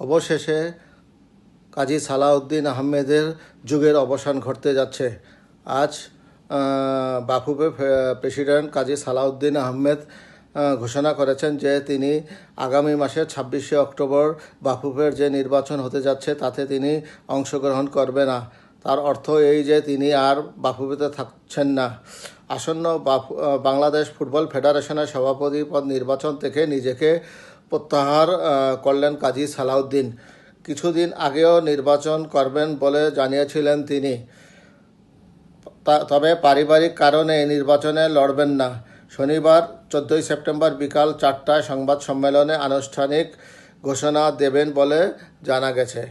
অবশেষে কাজী সালাউদ্দিন আহমেদের যুগের অবসান ঘটতে যাচ্ছে। আজ বাফুফে প্রেসিডেন্ট কাজী সালাউদ্দিন আহমেদ ঘোষণা করেছেন যে তিনি আগামী মাসের ছাব্বিশে অক্টোবর বাফুফের যে নির্বাচন হতে যাচ্ছে, তাতে তিনি অংশগ্রহণ করবে না। তার অর্থ এই যে তিনি আর বাফুফেতে থাকছেন না। আসন্ন বাংলাদেশ ফুটবল ফেডারেশনের সভাপতি পদ নির্বাচন থেকে নিজেকে প্রত্যাহার করলেন কাজী সালাউদ্দিন। কিছুদিন আগেও নির্বাচন করবেন বলে জানিয়েছিলেন তিনি। তবে পারিবারিক কারণে নির্বাচনে লড়বেন না। শনিবার, চোদ্দোই সেপ্টেম্বর বিকাল চারটায় সংবাদ সম্মেলনে আনুষ্ঠানিক ঘোষণা দেবেন বলে জানা গেছে।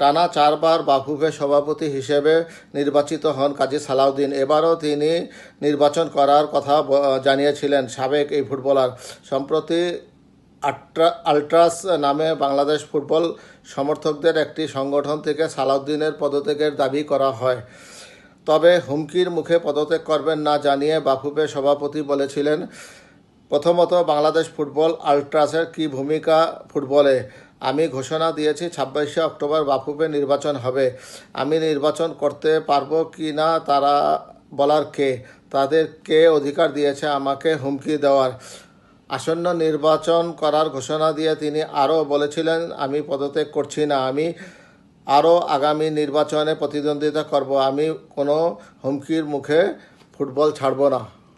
টানা চারবার বাফুফে সভাপতি হিসেবে নির্বাচিত হন কাজী সালাউদ্দিন। এবারও তিনি নির্বাচন করার কথা জানিয়েছিলেন সাবেক এই ফুটবলার। সম্প্রতি আট্রা, আল্ট্রাস নামে বাংলাদেশ ফুটবল সমর্থকদের একটি সংগঠন থেকে সালাউদ্দিনের পদত্যাগের দাবি করা হয়। তবে হুমকির মুখে পদত্যাগ করবেন না জানিয়ে বাফুফে সভাপতি বলেছিলেন, প্রথমত, বাংলাদেশ ফুটবল আল্ট্রাসের কি ভূমিকা ফুটবলে? আমি ঘোষণা দিয়েছি ছাব্বিশে অক্টোবর বাফুফে নির্বাচন হবে। আমি নির্বাচন করতে পারব কি না তারা বলার কে? তাদের কে অধিকার দিয়েছে আমাকে হুমকি দেওয়ার। আসন্ন নির্বাচন করার ঘোষণা দিয়ে তিনি আরও বলেছিলেন, আমি পদত্যাগ করছি না, আমি আরও আগামী নির্বাচনে প্রতিদ্বন্দ্বিতা করব, আমি কোনো হুমকির মুখে ফুটবল ছাড়ব না।